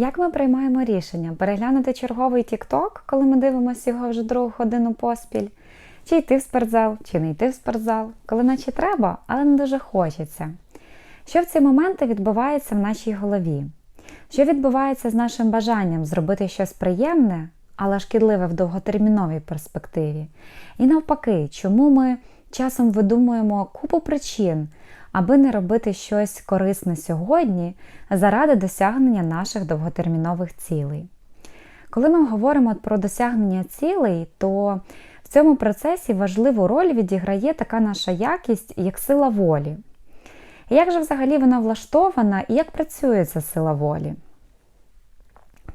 Як ми приймаємо рішення? Переглянути черговий TikTok, коли ми дивимося його вже другу годину поспіль? Чи йти в спортзал, чи не йти в спортзал, коли наче треба, але не дуже хочеться. Що в ці моменти відбувається в нашій голові? Що відбувається з нашим бажанням зробити щось приємне, але шкідливе в довготерміновій перспективі? І навпаки, чому ми часом видумуємо купу причин, аби не робити щось корисне сьогодні заради досягнення наших довготермінових цілей? Коли ми говоримо про досягнення цілей, то в цьому процесі важливу роль відіграє така наша якість, як сила волі. Як же взагалі вона влаштована і як працює ця сила волі?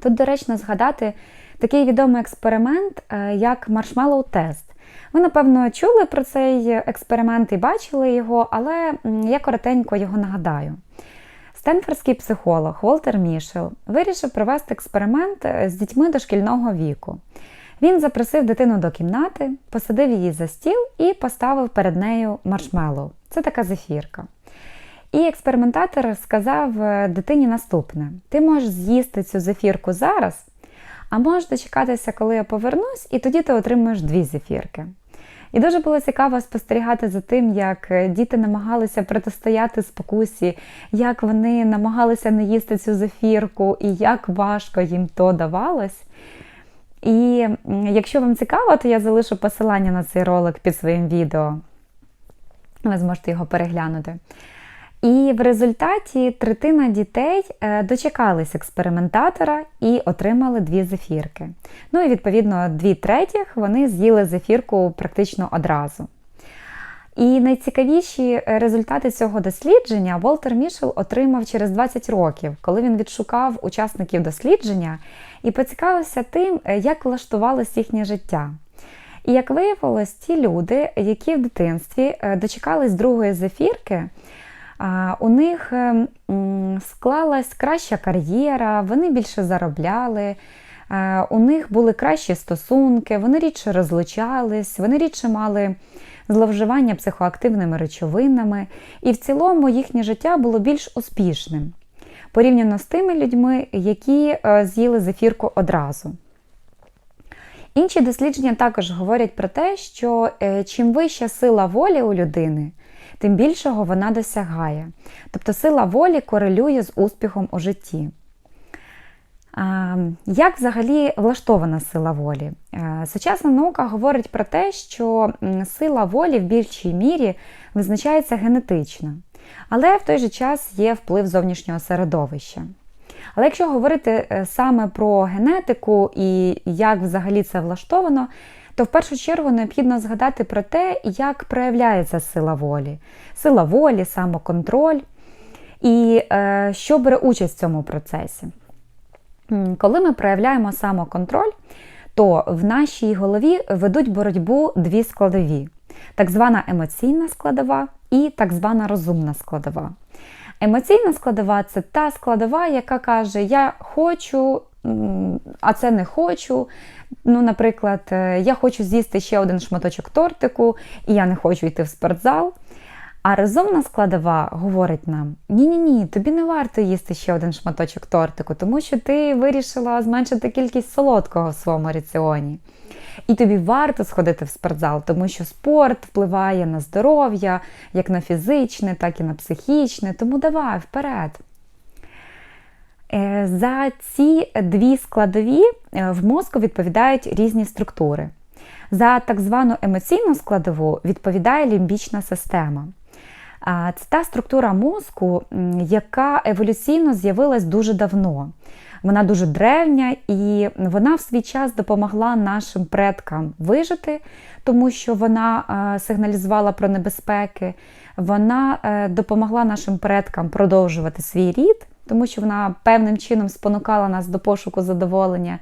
Тут доречно згадати такий відомий експеримент, як маршмеллоу тест. Ви, напевно, чули про цей експеримент і бачили його, але я коротенько його нагадаю. Стенфордський психолог Волтер Мішел вирішив провести експеримент з дітьми дошкільного віку. Він запросив дитину до кімнати, посадив її за стіл і поставив перед нею маршмеллоу. Це така зефірка. І експериментатор сказав дитині наступне: ти можеш з'їсти цю зефірку зараз, а можеш дочекатися, коли я повернусь, і тоді ти отримуєш дві зефірки. І дуже було цікаво спостерігати за тим, як діти намагалися протистояти спокусі, як вони намагалися не їсти цю зефірку, і як важко їм то давалось. І якщо вам цікаво, то я залишу посилання на цей ролик під своїм відео. Ви зможете його переглянути. І в результаті третина дітей дочекались експериментатора і отримали дві зефірки. Ну і відповідно дві третіх вони з'їли зефірку практично одразу. І найцікавіші результати цього дослідження Волтер Мішел отримав через 20 років, коли він відшукав учасників дослідження і поцікавився тим, як влаштувалось їхнє життя. І як виявилось, ті люди, які в дитинстві дочекались другої зефірки, у них склалась краща кар'єра, вони більше заробляли, у них були кращі стосунки, вони рідше розлучались, вони рідше мали зловживання психоактивними речовинами, і в цілому їхнє життя було більш успішним порівняно з тими людьми, які з'їли зефірку одразу. Інші дослідження також говорять про те, що чим вища сила волі у людини, тим більшого вона досягає. Тобто сила волі корелює з успіхом у житті. Як взагалі влаштована сила волі? Сучасна наука говорить про те, що сила волі в більшій мірі визначається генетично, але в той же час є вплив зовнішнього середовища. Але якщо говорити саме про генетику і як взагалі це влаштовано, то в першу чергу необхідно згадати про те, як проявляється сила волі, сила волі, самоконтроль і е, що бере участь в цьому процесі. Коли ми проявляємо самоконтроль, то в нашій голові ведуть боротьбу дві складові: так звана емоційна складова і так звана розумна складова. Емоційна складова це та складова, яка каже: Я хочу, а це не хочу. Ну, Наприклад, я хочу з'їсти ще один шматочок тортику, і я не хочу йти в спортзал. А розумна складова говорить нам: ні-ні, ні тобі не варто їсти ще один шматочок тортику, тому що ти вирішила зменшити кількість солодкого в своєму раціоні. І тобі варто сходити в спортзал, тому що спорт впливає на здоров'я, як на фізичне, так і на психічне. Тому давай вперед. За ці дві складові в мозку відповідають різні структури. За так звану емоційну складову відповідає лімбічна система. Це та структура мозку, яка еволюційно з'явилась дуже давно. Вона дуже древня і вона в свій час допомогла нашим предкам вижити, тому що вона сигналізувала про небезпеки. Вона допомогла нашим предкам продовжувати свій рід, тому що вона певним чином спонукала нас до пошуку задоволення.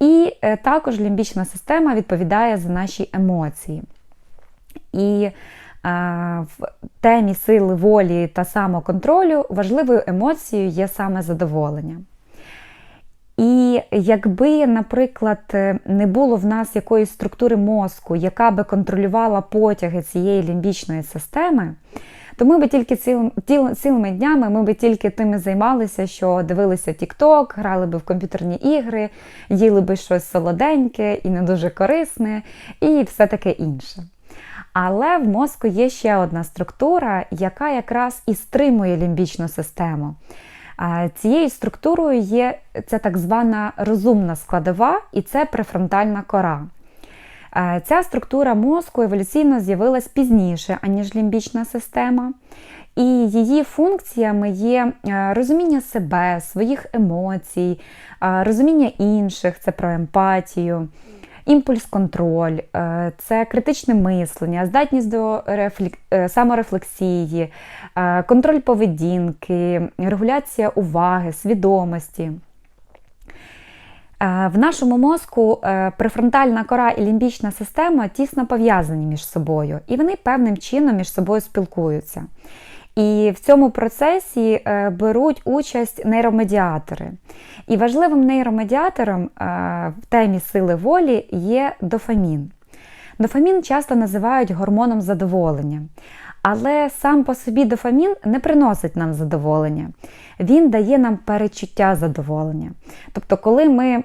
І також лімбічна система відповідає за наші емоції. І в темі сили волі та самоконтролю важливою емоцією є саме задоволення. І якби, наприклад, не було в нас якоїсь структури мозку, яка би контролювала потяги цієї лімбічної системи, то ми би тільки цілим, цілими днями ми би тільки тим займалися, що дивилися TikTok, грали би в комп'ютерні ігри, їли би щось солоденьке і не дуже корисне, і все таке інше. Але в мозку є ще одна структура, яка якраз і стримує лімбічну систему. Цією структурою є це так звана розумна складова, і це префронтальна кора. Е, Ця структура мозку еволюційно з'явилась пізніше, аніж лімбічна система. І її функціями є е, розуміння себе, своїх емоцій, е, розуміння інших, це про емпатію, імпульс-контроль, це критичне мислення, здатність до рефлек- саморефлексії, контроль поведінки, регуляція уваги, свідомості. Е, В нашому мозку е, префронтальна кора і лімбічна система тісно пов'язані між собою, і вони певним чином між собою спілкуються. І в цьому процесі е, беруть участь нейромедіатори. І важливим нейромедіатором в темі сили волі є дофамін. Дофамін часто називають гормоном задоволення. Але сам по собі дофамін не приносить нам задоволення. Він дає нам перечуття задоволення. Тобто, коли ми,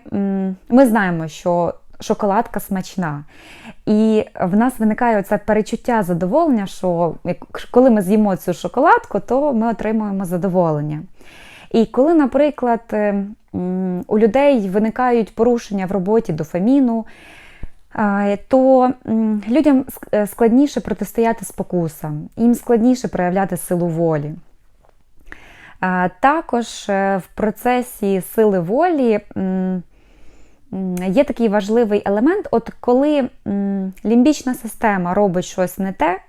ми знаємо, що шоколадка смачна, і в нас виникає це перечуття задоволення, що коли ми з'їмо цю шоколадку, то ми отримуємо задоволення. І коли, наприклад, е, у людей виникають порушення в роботі дофаміну, то людям е, складніше протистояти спокусам, їм складніше проявляти силу волі. Також е, в процесі сили волі є такий важливий елемент, от коли лімбічна система робить щось не те,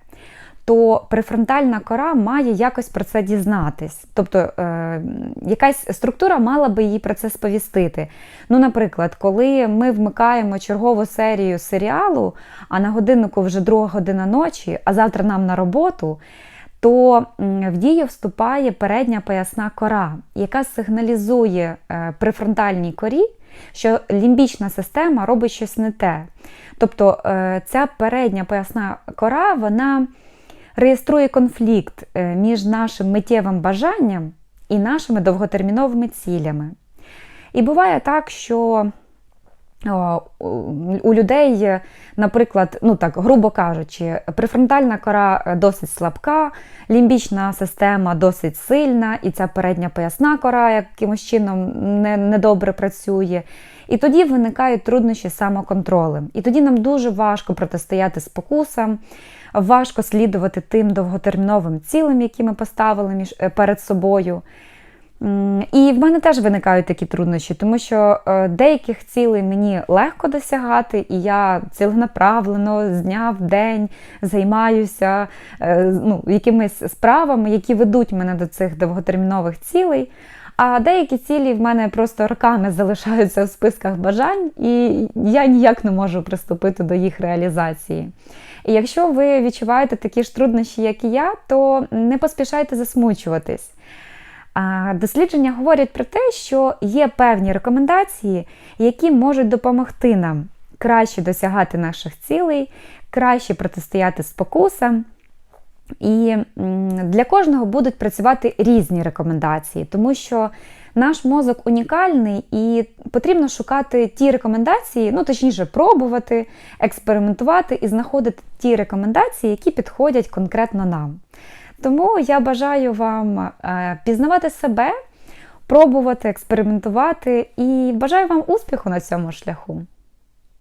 то префронтальна кора має якось про це дізнатись. Тобто е, якась структура мала би їй про це сповістити. Ну, наприклад, коли ми вмикаємо чергову серію серіалу, а на годиннику вже друга година ночі, а завтра нам на роботу, то в дію вступає передня поясна кора, яка сигналізує е, префронтальній корі, що лімбічна система робить щось не те. Тобто е, ця передня поясна кора, вона реєструє конфлікт е, між нашим миттєвим бажанням і нашими довготерміновими цілями. І буває так, що у- людей, наприклад, ну так, грубо кажучи, префронтальна кора е, досить слабка, лімбічна система досить сильна, і ця передня поясна кора якимось чином не, недобре працює. І тоді виникають труднощі самоконтролем. І тоді нам дуже важко протистояти спокусам, важко слідувати тим довготерміновим цілям, які ми поставили між, е, перед собою. І в мене теж виникають такі труднощі, тому що е, деяких цілей мені легко досягати, і я ціленаправлено з дня в день займаюся е, ну, якимись справами, які ведуть мене до цих довготермінових цілей. А деякі цілі в мене просто роками залишаються в списках бажань, і я ніяк не можу приступити до їх реалізації. І якщо ви відчуваєте такі ж труднощі, як і я, то не поспішайте засмучуватись. Дослідження говорять про те, що є певні рекомендації, які можуть допомогти нам краще досягати наших цілей, краще протистояти спокусам. І для кожного будуть працювати різні рекомендації, тому що наш мозок унікальний і потрібно шукати ті рекомендації, ну точніше, пробувати, експериментувати і знаходити ті рекомендації, які підходять конкретно нам. Тому я бажаю вам е, пізнавати себе, пробувати, експериментувати і бажаю вам успіху на цьому шляху.